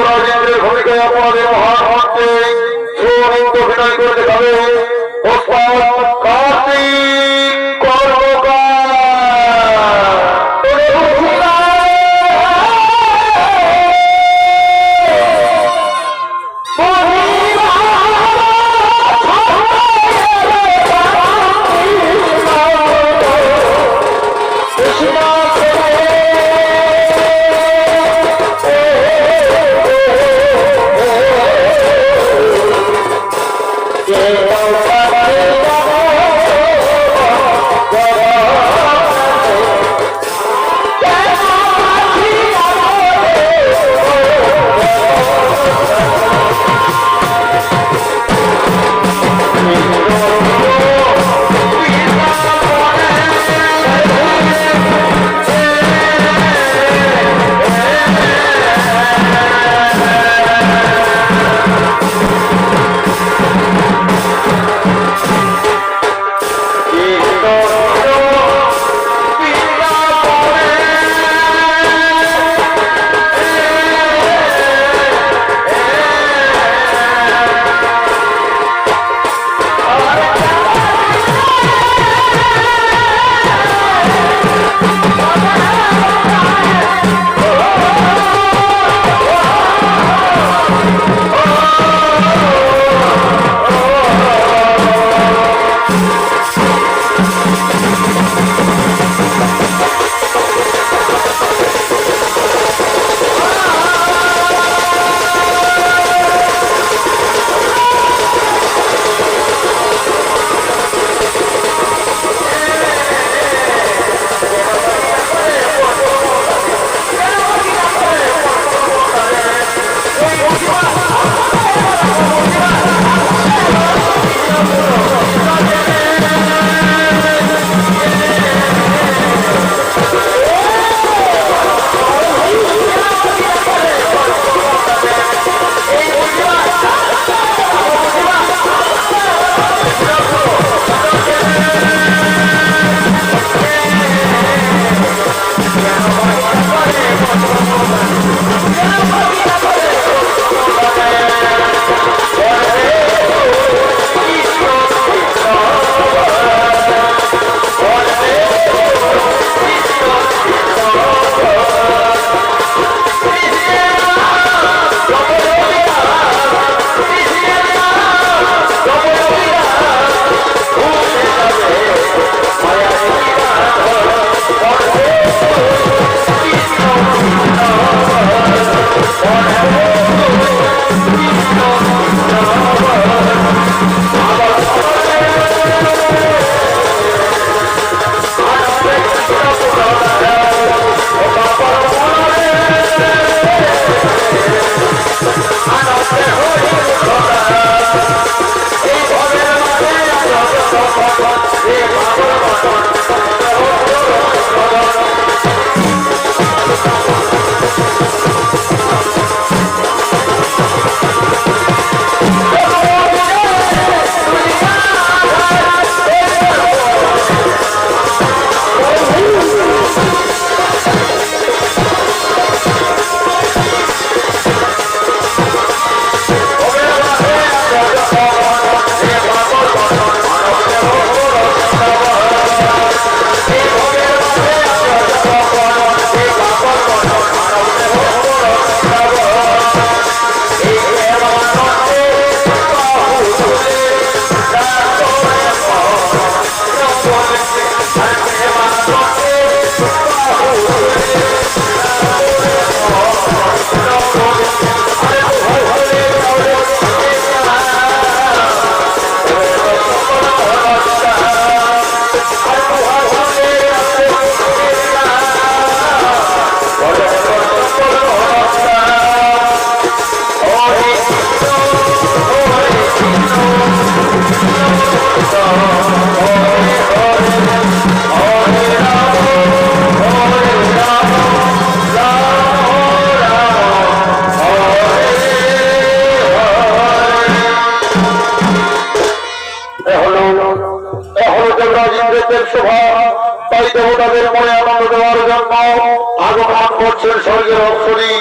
দেবরাজেন্দ্রের ভূমিকায় আপনাদের মহান মঞ্চে সুনিন্দ অভিনয় করতে দেখাবে ওস্তাদ কার্তিক! Lord. দেবরাজেন্দ্রের শোভা তাই দেবতাদের মনে আনন্দ দেওয়ার জন্য আগমন করছেন স্বর্গের অক্ষরী